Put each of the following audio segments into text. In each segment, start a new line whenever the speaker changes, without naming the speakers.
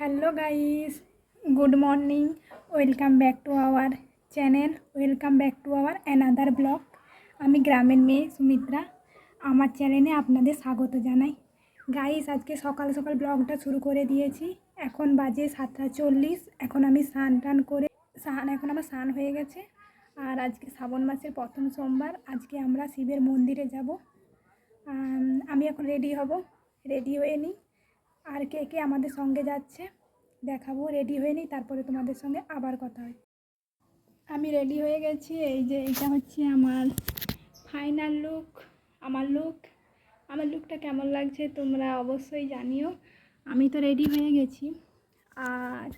Hello guys good morning welcome back to our channel welcome back to our another blog. আমি গ্রামের মেয়ে সুমিত্রা আমার চ্যানেলে আপনাদের স্বাগত জানাই। গাইস আজকে সকাল সকাল ব্লগটা শুরু করে দিয়েছি। এখন বাজে সাতটা চল্লিশ এখন আমি স্নান টান করে স্নান এখন আমার স্নান হয়ে গেছে। আর আজকে শ্রাবণ মাসের প্রথম সোমবার আজকে আমরা শিবের মন্দিরে যাব। আম, এখন রেডি হব রেডি হয়ে নিই। আর কে কে আমাদের সঙ্গে যাচ্ছে, দেখাবো। রেডি হয়ে নিই তারপরে তোমাদের সঙ্গে আবার কথা হয়। আমি রেডি হয়ে গেছি, এই যে এটা হচ্ছে আমার ফাইনাল লুক আমার লুক আমার লুকটা কেমন লাগছে তোমরা অবশ্যই জানিও। আমি তো রেডি হয়ে গেছি। আর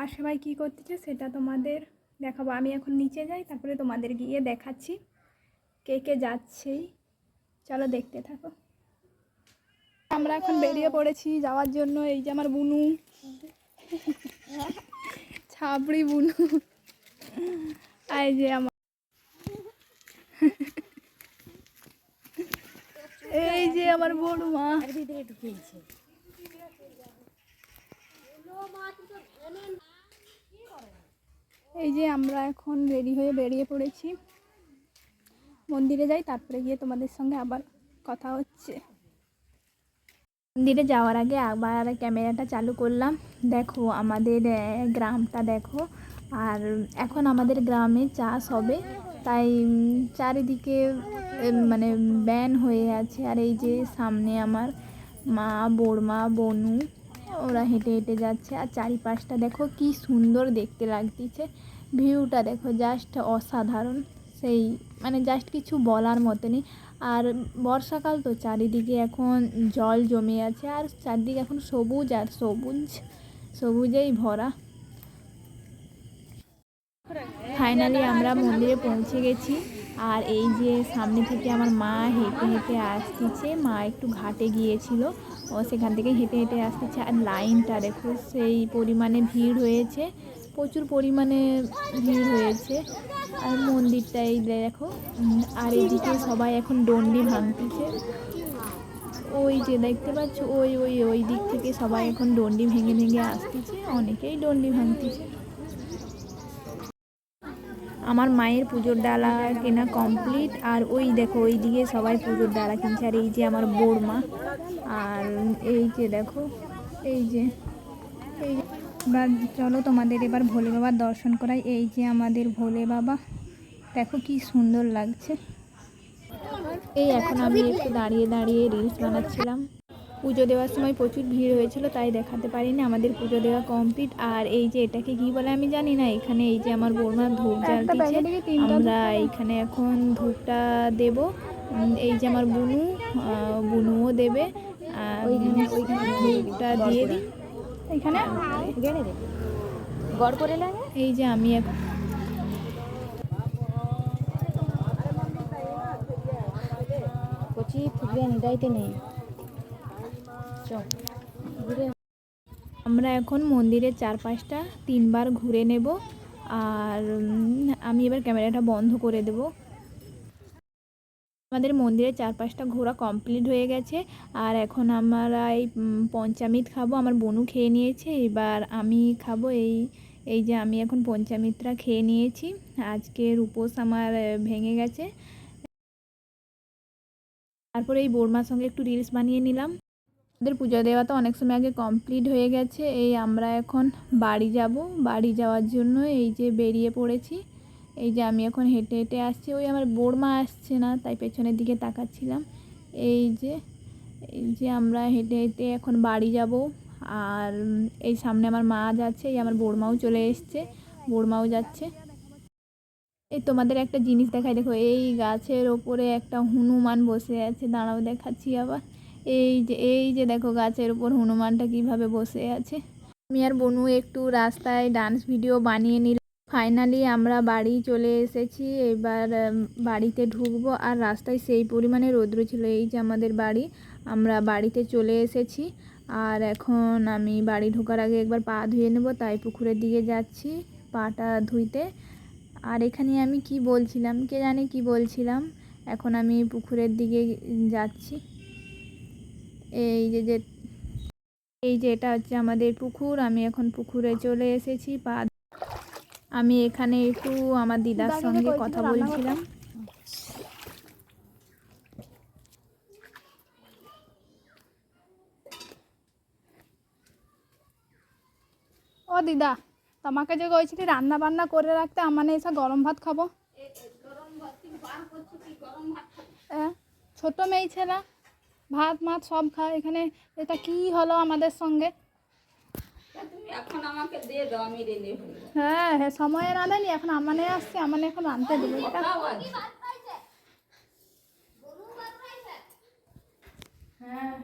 আর সবাই কী করতেছে সেটা তোমাদের দেখাবো। আমি এখন নিচে যাই, তারপরে তোমাদের গিয়ে দেখাচ্ছি কে কে যাচ্ছেই। চলো দেখতে থাকো। আমরা এখন বেরিয়ে পড়েছি যাওয়ার জন্য এই যে আমার বুনু। ছাবড়ি বুনু। আর এই যে আমার এই যে আমার বড় মা। এই যে আমরা এখন রেডি হয়ে বেরিয়ে পড়েছি। মন্দিরে যাই তারপরে গিয়ে তোমাদের সঙ্গে আবার কথা হচ্ছে। মন্দিরে যাওয়ার আগে আবার ক্যামেরাটা চালু করলাম। দেখো আমাদের গ্রামটা দেখো। আর এখন আমাদের গ্রামে চাষ হবে। তাই চারিদিকে মানে ব্যান হয়ে আছে। আর এই যে সামনে আমার মা বড়মা বনু, ওরা হেঁটে হেঁটে যাচ্ছে। আর চারিপাশটা দেখো কি সুন্দর দেখতে লাগতেছে। ভিউটা দেখো জাস্ট অসাধারণ। সেই মানে জাস্ট কিছু বলার মতনই আর বর্ষাকাল তো চারিদিকে এখন জল জমে আছে আর চারদিকে এখন সবুজ আর সবুজ, সবুজেই ভরা। ফাইনালি আমরা মন্দিরে পৌঁছে গেছি আর এই যে সামনে থেকে আমার মা হেঁটে হেঁটে আসতেছে মা একটু ঘাটে গিয়েছিল, ও সেখান থেকে হেঁটে হেঁটে আসতেছে আর লাইনটা দেখো সেই পরিমাণে ভিড় হয়েছে, প্রচুর পরিমাণে ভিড় হয়েছে। আর মন্দিরটা এই দেখো আর এদিকে সবাই এখন ডন্ডি ভাঙতেছে। ওই যে দেখতে পাচ্ছ, ওই ওই ওই দিক থেকে সবাই এখন ডন্ডি ভেঙে ভেঙে আসতেছে, অনেকেই ডন্ডি ভাঙতেছে। আমার মায়ের পুজোর ডালা কেনা কমপ্লিট, আর ওই দেখো, ওই দিকে সবাই পুজোর ডালা কিনছে, আর এই যে আমার বড়মা। আর এই যে দেখো, এই যে এই যে এবার চলো তোমাদের এবার ভোলে বাবার দর্শন করাই। এই যে আমাদের ভোলে বাবা দেখো কি সুন্দর লাগছে। এই এখন আমি একটু দাঁড়িয়ে দাঁড়িয়ে রিলস বানাচ্ছিলাম। পুজো দেওয়ার সময় প্রচুর ভিড় হয়েছিল তাই দেখাতে পারিনি। আমাদের পুজো দেওয়া কমপ্লিট আর এই যে এটাকে কি বলে আমি জানি না এখানে এই যে আমার বৌমা ধূপ জ্বালতেছে। আমরা এখানে এখন ধূপটা দেব। এই যে আমার বুনু বুনুও দেবে। আর ধূপটা দিয়ে দিই। এখানে?
গড় করে লাগে
এই যে আমি এখন
কচি ফুটবে নিদাইতে নেই চ
আমরা এখন মন্দিরের চারপাশটা তিনবার ঘুরে নেব আর আমি এবার ক্যামেরাটা বন্ধ করে দেব। আমাদের মন্দিরের চারপাশটা ঘোরা কমপ্লিট হয়ে গেছে। আর এখন আমরা এই পঞ্চামিত খাব। আমার বনু খেয়ে নিয়েছে। এবার আমি খাব এই এই যে আমি এখন পঞ্চামিতরা খেয়ে নিয়েছি। আজকের উপোস আমার ভেঙে গেছে। তারপরে এই বোরমার সঙ্গে একটু রিলস বানিয়ে নিলাম। আমাদের পুজো দেওয়া তো অনেক সময় আগে কমপ্লিট হয়ে গেছে। এই আমরা এখন বাড়ি যাব। বাড়ি যাওয়ার জন্য এই যে বেরিয়ে পড়েছি। এই যে আমি এখন হেঁটে হেঁটে আসছি, ওই আমার বোরমা আসছে না, তাই পেছনের দিকে তাকাচ্ছিলাম। এই যে এই যে আমরা হেঁটে হেঁটে এখন বাড়ি যাব। আর এই সামনে আমার মা যাচ্ছে, এই আমার বোরমাও চলে এসছে বোরমাও যাচ্ছে। এই তোমাদের একটা জিনিস দেখাই, দেখো এই গাছের ওপরে একটা হনুমান বসে আছে, দাঁড়াও দেখাচ্ছি আবার। এই যে এই যে দেখো গাছের ওপর হনুমানটা কীভাবে বসে আছে। আমি আর বনু একটু রাস্তায় ডান্স ভিডিও বানিয়ে নিলাম। ফাইনালি আমরা বাড়ি চলে এসেছি। এবার বাড়িতে ঢুকবো। আর রাস্তায় সেই পরিমাণে রৌদ্র ছিল। এই যে আমাদের বাড়ি, আমরা বাড়িতে চলে এসেছি। আর এখন আমি বাড়ি ঢোকার আগে একবার পা ধুয়ে নেব। তাই পুকুরের দিকে যাচ্ছি পাটা ধুইতে। আর এখানে আমি কি বলছিলাম? কে জানে কি বলছিলাম? এখন আমি পুকুরের দিকে যাচ্ছি। এই যে যে, এই যে এটা হচ্ছে আমাদের পুকুর। আমি এখন পুকুরে চলে এসেছি। পা আমি এখানে একটু আমার দিদার সঙ্গে কথা বলছিলাম।
ও দিদা তোমাকে যে কইছিলি রান্না বান্না করে রাখতে আমানে এসে গরম ভাত খাব? ছোট মেয়ে ছেলে ভাত মাছ সব খায়। এখানে এটা কি হলো আমাদের সঙ্গে
এখন আমাকে দিয়ে দাও আমি রেঁধে
হ্যাঁ হ্যাঁ সময়ে রাঁধেনি এখন আমানে আসছে আমানে এখন রাঁধতে দেবো এটা হ্যাঁ।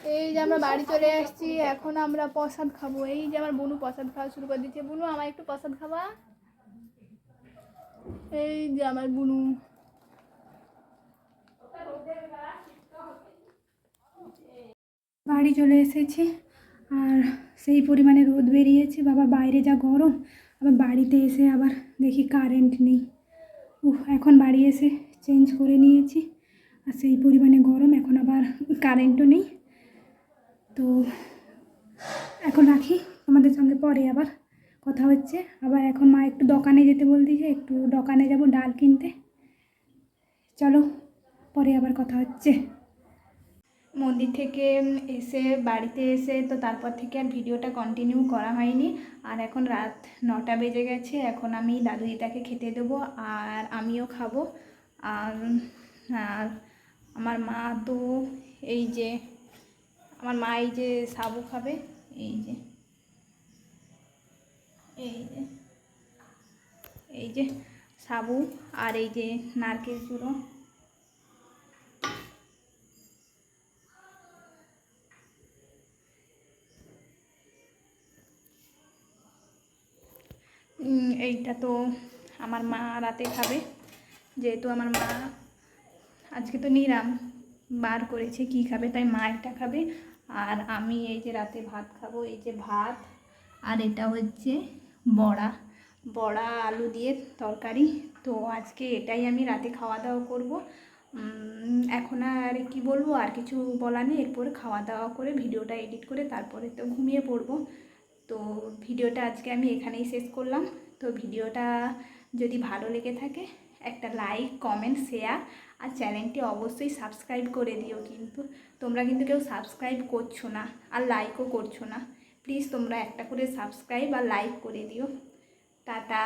এই যে আমরা বাড়ি চলে আসছি এখন আমরা প্রসাদ খাব। এই যে আমার বনু প্রসাদ খাওয়া শুরু করে দিচ্ছে। বনু আমার একটু প্রসাদ খাবা এই যে আমার বুনু।
বাড়ি চলে এসেছি, আর সেই পরিমাণে রোদ বেরিয়েছে, বাবা বাইরে যা গরম, আবার বাড়িতে এসে আবার দেখি কারেন্ট নেই। উফ, এখন বাড়ি এসে চেঞ্জ করে নিয়েছি, আর সেই পরিমাণে গরম, এখন আবার কারেন্টও নেই। তো এখন রাখি তোমাদের সঙ্গে পরে আবার। কথা হচ্ছে। আবার এখন মা একটু দোকানে যেতে বল বলতেছে, একটু দোকানে যাব ডাল কিনতে। চলো, পরে আবার কথা হচ্ছে। মন্দির থেকে এসে, বাড়িতে এসে তো তারপর থেকে আর ভিডিওটা কন্টিনিউ করা হয়নি। আর এখন রাত নটা বেজে গেছে, এখন আমি দাদু দিদাকে খেতে দেবো, আর আমিও খাব। আর আর আমার মা তো এই যে, আমার মা এই যে সাবু খাবে, এই যে। এই যে এই যে সাবু আর এই যে নারকেল চূড়ো এইটা তো আমার মা রাতে খাবে। যেহেতু আমার মা আজকে তো নিরাম, বার করেছে কি খাবে, তাই মা এটা খাবে। আর আমি এই যে রাতে ভাত খাব, এই যে ভাত। আর এটা হচ্ছে বড়া বড়া, আলু দিয়ে তরকারি। তো আজকে এটাই আমি রাতে খাওয়া দাওয়া করব এখন আর কি বলব, আর কিছু বলা নেই। এরপর খাওয়া দাওয়া করে ভিডিওটা এডিট করে তারপরে তো ঘুমিয়ে পড়ব। তো ভিডিওটা আজকে আমি এখানেই শেষ করলাম। তো ভিডিওটা যদি ভালো লেগে থাকে, একটা লাইক, কমেন্ট, শেয়ার, আর চ্যানেলটি অবশ্যই সাবস্ক্রাইব করে দিও কিন্তু। তোমরা কিন্তু কেউ সাবস্ক্রাইব করছ না, আর লাইকও করছ না। প্লিজ তোমরা একটা করে সাবস্ক্রাইব আর লাইক করে দিও। টাটা।